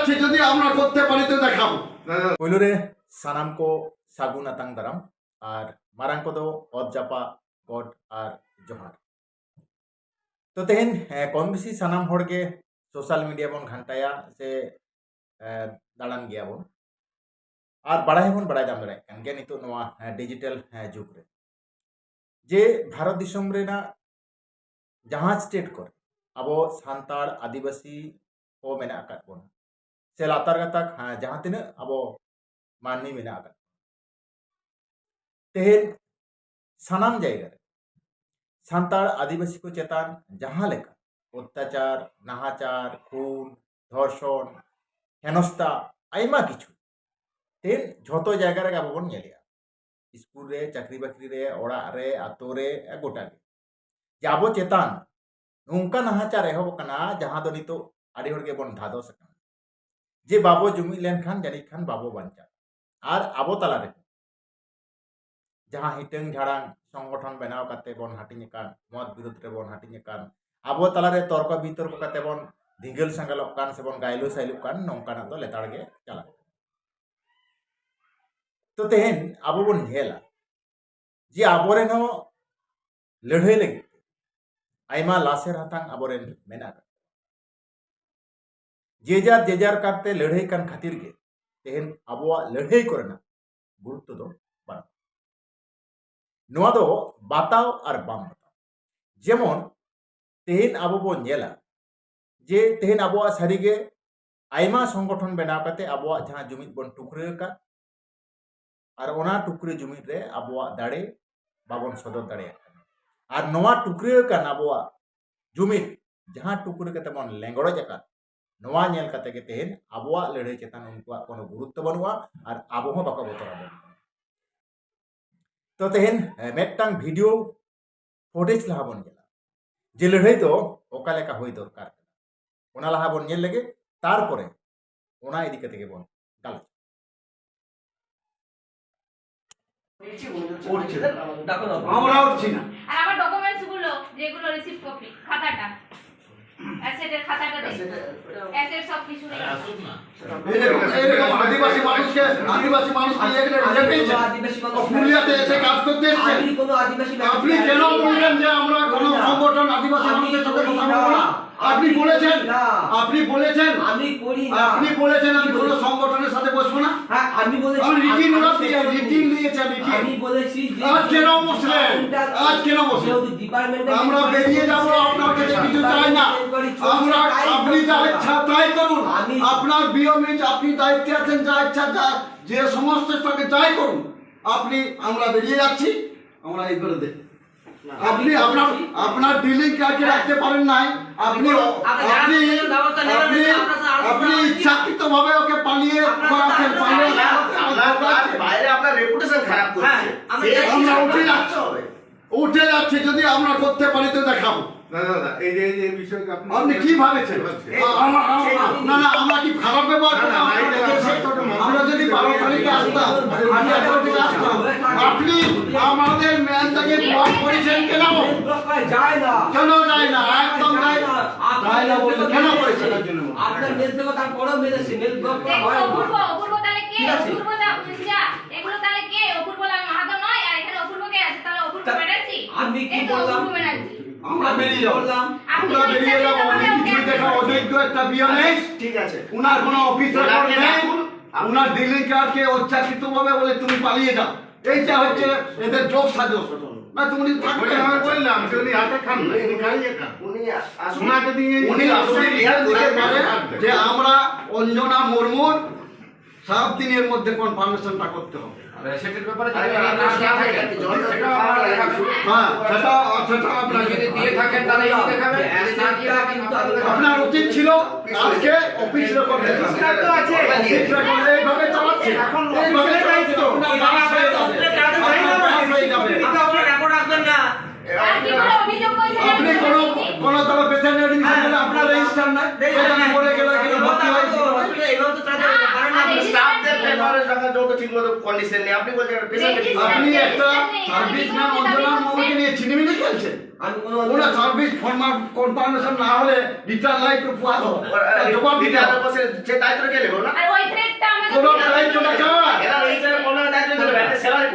যাচ্ছে যদি আমরা করতে পারি তো দেখাবো। ওইলুরে সানাম কো সাগুন আতাং দারাম, আর মারাং কদো অজাপা গড আর জোহার। তো তেহেন কম বেশি সানাম হড়কে সোশ্যাল মিডিয়া বন ঘান্টায়া সে দাঁড়ান গিয়া বন। আর বাড়াই বন, বাড়াই দাম দাঁড়ায় কেন গে নিতো নোয়া ডিজিটাল যুগ রে। যে ভারত দিশম রেনা জাহাজ স্টেট করে, আবো সান্তাড় আদিবাসী ও মেনা আকার বন। हाँ, अब मानी मिले तेह सनाम जगह सानता आदिवासी को चेतान, जहाँ लेकर अत्याचार, नहाचार, खून, धर्षण हेनस्ता कि तेन जो जगह रे स्कूल रे, चाकरी बाकरी रे रे अतोरे गोटागे जब चेतान नौका नाहाचार एहबा जहाँ तो नितो आड़ी बन धादोस कर ᱡᱮ ᱵᱟᱵᱚ ᱡᱩᱢᱤᱫ ᱞᱮᱱᱠᱷᱟᱱ ᱡᱟᱹᱱᱤᱡ ᱠᱷᱟᱱ ᱵᱟᱵᱚ ᱵᱟᱧᱪᱟᱜᱼᱟ ᱟᱨ ᱟᱵᱚ ᱛᱟᱞᱟ ᱨᱮᱦᱚᱸ ᱡᱟᱦᱟᱸ ᱦᱤᱴᱟᱹᱝ ᱡᱷᱟᱲᱟᱝ ᱥᱚᱝᱜᱚᱴᱷᱚᱱ ᱵᱮᱱᱟᱣ ᱠᱟᱛᱮ ᱵᱚᱱ ᱦᱟᱹᱴᱤᱧ ᱟᱠᱟᱱ ᱢᱚᱛ ᱵᱤᱨᱩᱫᱽ ᱨᱮᱵᱚᱱ ᱦᱟᱹᱴᱤᱧ ᱟᱠᱟᱱ ᱟᱵᱚ ᱛᱟᱞᱟᱨᱮ ᱛᱚᱨᱠᱚ ᱵᱤᱛᱚᱨᱠᱚ ᱠᱟᱛᱮ ᱵᱚᱱ ᱫᱷᱤᱸᱜᱟᱹᱞ ᱥᱟᱸᱜᱟᱞᱚᱜ ᱠᱟᱱ ᱥᱮᱵᱚᱱ ᱜᱟᱭᱞᱳ ᱥᱟᱭᱞᱳᱜ ᱠᱟᱱ ᱱᱚᱝᱠᱟᱱᱟᱜ ᱫᱚ ᱞᱮᱛᱟᱲ ᱜᱮ ᱪᱟᱞᱟᱜ ᱛᱚ ᱛᱮᱦᱮᱧ ᱟᱵᱚ ᱵᱚᱱ ᱧᱮᱞᱟ ᱡᱮ ᱟᱵᱚᱨᱮᱱ ᱦᱚᱸ ᱞᱟᱹᱲᱦᱟᱹᱭ ᱞᱟᱹᱜᱤᱫ ᱟᱭᱢᱟ ᱞᱟᱥᱮᱨ ᱦᱟᱛᱟᱝ ᱟᱵᱚᱨᱮᱱ ᱢᱮᱱᱟᱜ ᱡᱮᱡᱟᱨ ᱡᱮᱡᱟᱨ ᱠᱟᱨᱛᱮ ᱞᱟᱹᱲᱦᱟᱹᱭ ᱠᱟᱱ ᱠᱷᱟᱹᱛᱤᱨ ᱜᱮ ᱛᱮᱦᱮᱧ ᱟᱵᱚᱣᱟᱜ ᱞᱟᱹᱲᱦᱟᱹᱭ ᱠᱚᱨᱮᱱᱟᱜ গুরুত্ব ᱫᱚ ᱵᱟᱹᱱᱩᱜ ᱱᱚᱣᱟ ᱫᱚ ᱵᱟᱛᱟᱣ ᱟᱨ ᱵᱟᱢ ᱵᱟᱛᱟᱣ ᱡᱮᱢᱚᱱ ᱛᱮᱦᱮᱧ ᱟᱵᱚ ᱵᱚᱱ ᱧᱮᱞᱟ ᱡᱮ ᱛᱮᱦᱮᱧ ᱟᱵᱚᱣᱟᱜ ᱥᱟᱹᱨᱤᱜᱮ ᱟᱭᱢᱟ ᱥᱚᱝᱜᱚᱴᱷᱚᱱ ᱵᱮᱱᱟᱣ ᱠᱟᱛᱮ ᱟᱵᱚᱣᱟᱜ ᱡᱟᱦᱟᱸ ᱡᱩᱢᱤᱫ ᱵᱚᱱ ᱴᱩᱠᱨᱟᱹ ᱟᱠᱟᱫ ᱟᱨ ᱚᱱᱟ ᱴᱩᱠᱨᱟᱹ ᱡᱩᱢᱤᱫ ᱨᱮ ᱟᱵᱚᱣᱟᱜ ᱫᱟᱲᱮ ᱵᱟᱵᱚᱱ ᱥᱚᱫᱚᱨ ᱫᱟᱲᱮᱭᱟᱜ ᱠᱟᱱᱟ ᱟᱨ ᱱᱚᱣᱟ ᱴᱩᱠᱨᱟᱹ ᱟᱠᱟᱱ ᱟᱵᱚᱣᱟᱜ ᱡᱩᱢᱤᱫ ᱡᱟᱦᱟᱸ ᱴᱩᱠᱨᱟᱹ ᱠᱟᱛᱮ ᱵᱚᱱ ᱞᱮᱸᱜᱲᱚᱡ ᱟᱠᱟᱫ ᱱᱚᱣᱟ ᱧᱮᱞ ᱠᱟᱛᱮ ᱜᱮ ᱛᱮᱦᱮᱧ ᱟᱵᱚᱣᱟᱜ ᱞᱟᱹᱲᱦᱟᱹᱭ ᱪᱮᱛᱟᱱ ᱩᱱᱠᱩᱣᱟᱜ ᱠᱳᱱᱳ ᱜᱩᱨᱩᱛᱛᱚ ᱵᱟᱹᱱᱩᱜᱼᱟ ᱟᱨ ᱟᱵᱚ ᱦᱚᱸ ᱵᱟᱠᱚ ᱵᱚᱛᱚᱨᱟᱵᱚᱱ ᱛᱚ ᱛᱮᱦᱮᱧ ᱢᱤᱫᱴᱟᱝ ᱵᱷᱤᱰᱤᱭᱳ ᱯᱷᱩᱴᱮᱡ ᱞᱟᱦᱟ ᱵᱚᱱ ᱧᱮᱞᱟ ᱡᱮ ᱞᱟᱹᱲᱦᱟᱹᱭ ᱫᱚ ᱚᱠᱟ ᱞᱮᱠᱟ ᱦᱩᱭ ᱫᱚᱨᱠᱟর ᱠᱟᱱᱟ ᱚᱱᱟ ᱞᱟᱦᱟ ᱵᱚᱱ ᱧᱮᱞ ᱞᱮᱜᱮ ᱛᱟᱨᱯᱚᱨᱮ ᱚᱱᱟ ইদি কাতে বল গালি আমরা উঠছি না আর আমার ডকুমেন্টসগুলো যেগুলো রিসিভ কপি খাতাটা অ্যাসেটের খাতাটা দেখুন অ্যাসেট। সব কিছু নেই এরকম এরকম আদিবাসী মানুষকে আদিবাসী মানুষকে এখানে রেখে দিয়েছে পুরুলিয়াতে এসে কাজ করতে এসেছে। আমি কোনো আদিবাসী আপনি কেন বললেন যে আমরা কোন সংগঠন আদিবাসী মানুষের সাথে কথা বলব না? আপনি বলেছেন না। আপনি বলেছেন আমি করি না। আপনি বলেছেন আমি কোনো সংগঠনের সাথে বসবো না। হ্যাঁ আমি বলেছি আমি রিটিন ওরা আমি- দিয়ে রিটিন দিয়েছেন রিটিন আমি বলেছি যে আজ কেন বসলেন? আজ কেন বসলেন? ডিপার্টমেন্টে আমরা বেরিয়ে যাব আপনার কাছে কিছু চাই না। আমরা আপনি যা ইচ্ছা তাই করুন। আপনার বিয়মিত আপনি দায়িত্বে আছেন যা ইচ্ছা যা যে সমস্ত তাকে যাই করুন। আপনি আমরা বেরিয়ে যাচ্ছি। আমরা এই করে দেখ। আপনি আপনার আপনার ডিলিং কাকে রাখতে পারেন নাই? আপনি আপনি আপনি আপনি ইচ্ছাকৃত ভাবে ওকে পালিয়ে করাচ্ছেন পালিয়ে বাইরে আপনার রেপুটেশন খারাপ হ্যাঁ, করছে। আমি আমরা উঠে যাচ্ছি। হবে উঠে যাচ্ছে যদি আমরা করতে পারি তো দেখাবো। না না না এই যে এই যে এই বিষয়টা আপনি আপনি কি ভাবেছেন? না না আমরা কি খারাপ ব্যবহার আমরা যদি বারো তারিখে আসতাম আমি এগারো তারিখে আসতাম আপনি আমাদের ম্যানটাকে ব্লক করেছেন কেন? যায় না কেন যায় না? একদম যায় না। যায় না বললে কেন করেছেন আপনার মেল দেবো তারপরেও মেরেছে মেল ব্লক করা হয় না। অপূর্ব অপূর্ব তাহলে কে? ঠিক আছে। অপূর্ব দা বুঝিয়া এগুলো তাহলে কে? অপূর্ব আমি মাহাতো নয়? আর এখানে অপূর্ব কে আছে? তাহলে অপূর্ব ব্যানার্জি? আমি কি বললাম? আমরা বেরিয়ে যাব। বললাম? আমরা বেরিয়ে যাব। অনেক কিছু দেখা অযোগ্য একটা বিয়ে নেই ঠিক আছে। উনার কোনো অফিস রেকর্ড ওনাকে নেই। উনার ডিলিং কার্ডকে অত্যাচিত ভাবে বলে তুমি পালিয়ে যাও। এইটা হচ্ছে এদের যোগ সাজস না তুমি থাকবে আমি বললাম যে উনি হাতে খান না উনি খাইয়ে খান। উনি আসুন দিয়ে উনি আসলে যে আমরা অঞ্জনা মুর্মুর সাত দিনের মধ্যে কনফার্মেশনটা করতে হবে। সেটার ব্যাপারে আপনার না। হ্যাঁ না উচিত ছিল আজকে অফিস রেকর্ড রেকর্ড এইভাবে চালাচ্ছে এখন হয়ে হয়ে আপনি কোন কোন এডমিশন আপনার রেজিস্টার সেখানে পড়ে গেলে ভর্তি এই স্টাফদের এমআরএস রাখার জন্য ঠিকমতো কন্ডিশন নেই আপনি বলছেন আপনি একটা সার্ভিসম্যান অঞ্জনা মোহনকে নিয়ে ছিনিমিনি খেলছেন? আমি সার্ভিস ফর্মাল কনফার্মেশন না হলে রিটার্ন লাইফ জবাব দিতে হবে। সে দায়িত্ব কে নেবে না আর ওই থ্রেডটা আমাদের কোনো দায়িত্বটা কার? এরা এই যে কোনো দায়িত্ব নেবে। একটা স্যালারি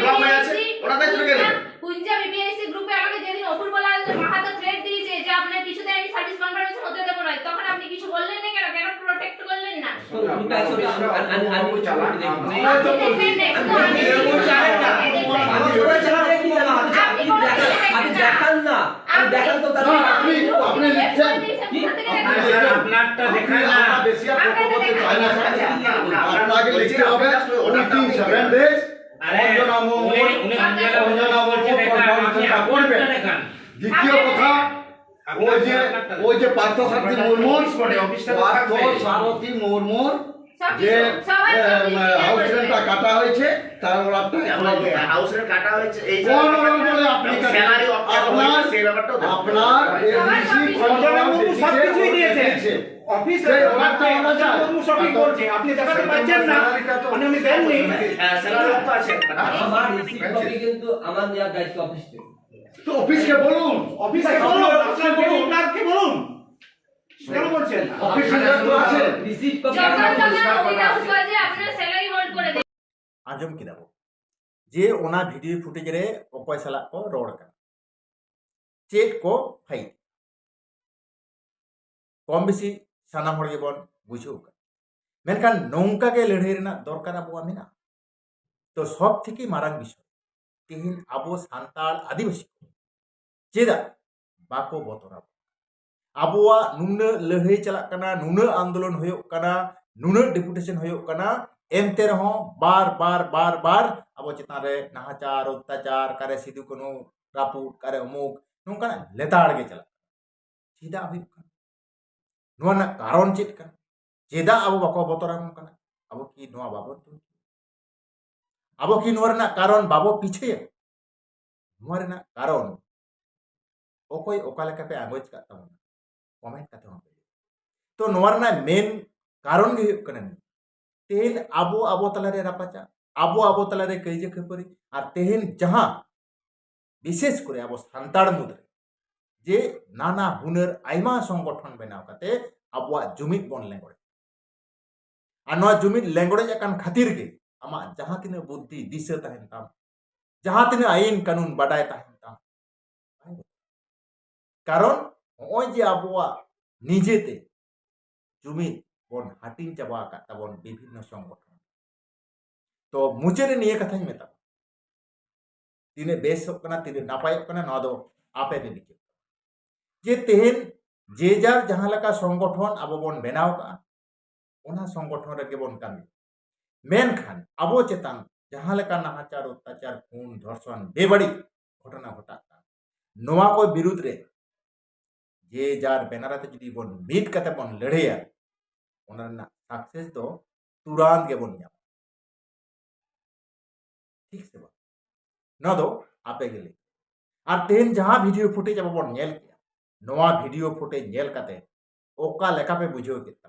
ব্লক হয়ে আছে? ওটা দায়িত্ব কে নেবে? পুঞ্জাবি বিএসসি গ্রুপে আমাকে যেদিন অপূর্ব লাল মাহাতো থ্রেড দিয়েছে যে আপনার কিছুতে আমি সার্ভিস কনফার্মেশন হতে দেখান না দেখান তো আপনি- আপনি লিখছেন। আপনারটা দেখায় না বেশি আর কথা চাই না আপনাকে লিখতে হবে উইথিন সেভেন ডেজ আরে উনি উনি অঞ্জনা অঞ্জনা বলছে দেখান আপনি করবেন দ্বিতীয় কথা ওই যে ওই যে পার্থ সারথী মুর্মুর পার্থ সারথী মুর্মুর যে সবাই কাটা হয়েছে তার ওরাটা হাউসের কাটা হয়েছে এই কোন বলে আপনি স্যালারি আপনার সেই ব্যাপারটাও দেখতে হবে। আপনার এমবিসি অঞ্জনা মুর্মু সবকিছুই দিয়েছে। অফিস সঠিক বলছে আপনি দেখাতে পারছেন না। মানে দেননি। হ্যাঁ স্যালারি তো আছে। আমার রিসিভ কপি কিন্তু আমার নেওয়ার দায়িত্ব অফিস থেকে। তো অফিসকে বলুন অফিসকে বলুন আপনার বলুন ক্লার্ককে বলুন কেন বলছেন অফিস আছে রিসিভ কপি আপনারা স্যালারি হোল্ড করে দেন আজম কি দাবো ᱡᱮ ᱚᱱᱟ ᱵᱷᱤᱰᱤᱭᱳ ᱯᱷᱩᱴᱮᱡ ᱨᱮ ᱚᱠᱚᱭ ᱥᱟᱞᱟᱜ ᱠᱚ ᱨᱚᱲ ᱠᱟᱱᱟ ᱪᱮᱫ ᱠᱚ ᱯᱷᱟᱭᱤᱴ ᱠᱚᱢ ᱵᱮᱥᱤ ᱥᱟᱱᱟᱢ ᱦᱚᱲ ᱜᱮᱵᱚᱱ ᱵᱩᱡᱷᱟᱹᱣ ᱠᱟᱱᱟ ᱢᱮᱱᱠᱷᱟᱱ ᱱᱚᱝᱠᱟ ᱜᱮ ᱞᱟᱹᱲᱦᱟᱹᱭ ᱨᱮᱱᱟᱜ ᱫᱚᱨᱠᱟᱨ ᱟᱵᱚᱣᱟᱜ ᱢᱮᱱᱟᱜᱼᱟ ᱛᱚ ᱥᱚᱵ ᱛᱷᱮᱠᱮ ᱢᱟᱨᱟᱝ ᱵᱤᱥᱚᱭ तेहन अब सानाल आदिवासी चेदा बतरा अब नुन लह चलना नुन आंदोलन होना नुन डेपुटेशन होना एमते बार बार बार बार अब चितान नाहाचार अत्याचार कारे सिदू कानू रापूट कारे अमुक नौकान लेताड़े चल चेदा कारण चेक चेदा अब बतरा नौकान अब कि बाबत अब किन कारण बाबो पीछे नुआ कारण ओकोई ओका पे आगज का कमेंट करते तो नुआ मेन कारण तेहन अब अब तलारे रापाचा अब अब तलारे कैजे खेपरी और तेहन जहाँ विशेष कर अब सानताड़ मुद्रे जे नाना हुनर आयमा संगठन बनाव काते अब जुमित बन लेंगड़े और जुमित लेंगड़े खातिर के ᱟᱢᱟᱜ ᱡᱟᱦᱟᱸ ᱛᱤᱱᱟᱹᱜ ᱵᱩᱫᱽᱫᱷᱤ ᱫᱤᱥᱟᱹ ᱛᱟᱦᱮᱱ ᱛᱟᱢ ᱡᱟᱦᱟᱸ ᱛᱤᱱᱟᱹᱜ ᱟᱹᱭᱤᱱ ᱠᱟᱹᱱᱩᱱ ᱵᱟᱰᱟᱭ ᱛᱟᱦᱮᱱ ᱛᱟᱢ ᱠᱟᱨᱚᱱ ᱱᱚᱜᱼᱚᱭ ᱡᱮ ᱟᱵᱚᱣᱟᱜ ᱱᱤᱡᱮᱛᱮ ᱡᱩᱢᱤᱫ ᱵᱚᱱ ᱦᱟᱹᱴᱤᱧ ᱪᱟᱵᱟ ᱟᱠᱟᱫ ᱛᱟᱵᱚᱱ ᱵᱤᱵᱷᱤᱱᱱᱚ ᱥᱚᱝᱜᱚᱴᱷᱚᱱ ᱛᱚ ᱢᱩᱪᱟᱹᱫ ᱨᱮ ᱱᱤᱭᱟᱹ ᱠᱟᱛᱷᱟᱧ ᱢᱮᱛᱟ ᱛᱤᱱᱟᱹᱜ ᱵᱮᱥᱚᱜ ᱠᱟᱱᱟ ᱛᱤᱱᱟᱹᱜ ᱱᱟᱯᱟᱭᱚᱜ ᱠᱟᱱᱟ ᱱᱚᱣᱟ ᱫᱚ ᱟᱯᱮ ᱯᱮ ᱵᱤᱪᱟᱹᱨ ᱡᱮ ᱛᱮᱦᱮᱧ ᱡᱮ ᱡᱟᱨ ᱡᱟᱦᱟᱸ ᱞᱮᱠᱟ ᱥᱚᱝᱜᱚᱴᱷᱚᱱ ᱟᱵᱚ ᱵᱚᱱ ᱵᱮᱱᱟᱣ ᱠᱟᱜᱼᱟ ᱚᱱᱟ ᱥᱚᱝᱜᱚᱴᱷᱚᱱ ᱨᱮᱜᱮ ᱵᱚᱱ ᱠᱟᱹᱢᱤ ᱢᱮᱱᱠᱷᱟᱱ ᱟᱵᱚ ᱪᱮᱛᱟᱱ ᱡᱟᱦᱟᱸ ᱞᱮᱠᱟ ᱱᱟᱦᱟᱪᱟᱨ ᱚᱛᱛᱟᱪᱟᱨ ᱦᱩᱱ ᱫᱷᱚᱨᱥᱚᱱ ᱵᱮᱵᱟᱹᱲᱤᱡ ᱜᱷᱚᱴᱚᱱᱟ ᱜᱷᱚᱴᱟᱜ ᱠᱟᱱ ᱱᱚᱣᱟ ᱠᱚ ᱵᱤᱨᱩᱫᱽ ᱨᱮ যে যার ব্যানারাতে যদি বন মিট কাতে বন লড়েয়া ওনার না সাকসেস তো তুরান্ত গে বন যাব ঠিক সে বন না তো আপে গেলে আর তেন যাহা ভিডিও ফুটেজ আবো বন নেল কিয়া নোয়া ভিডিও ফুটেজ নেল কাতে ওকা লেখা পে বুঝো কিতা